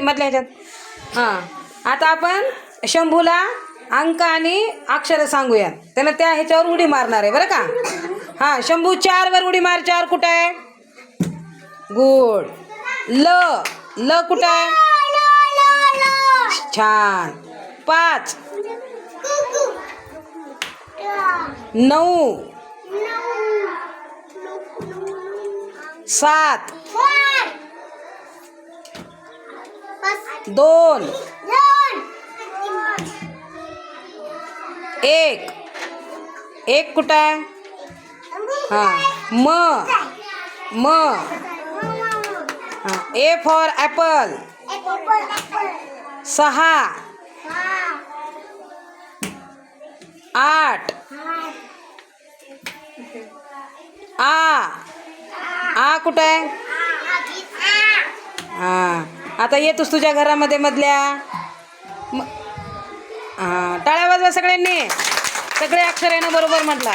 मधल्या ह्याच्यात. हां. आता आपण शंभूला अंक आणि अक्षरं सांगूया त्यानं त्या ह्याच्यावर उडी मारणार आहे बरं का? हां शंभू चारवर उडी मार चार कुठं आहे? गुड. ल. ल कुठं आहे? छान. पाच. नऊ. सात. दोन. एक. एक कुठं आहे? हां. म. म. हां. ए फॉर ॲपल सहा. आठ. आ. आ कुठं आहे? हां. आता येतोस तुझ्या घरामध्ये मधल्या. म- हां टाळ्या वाजवा सगळ्यांनी. सगळे अक्षर आहे ना बरोबर म्हटला.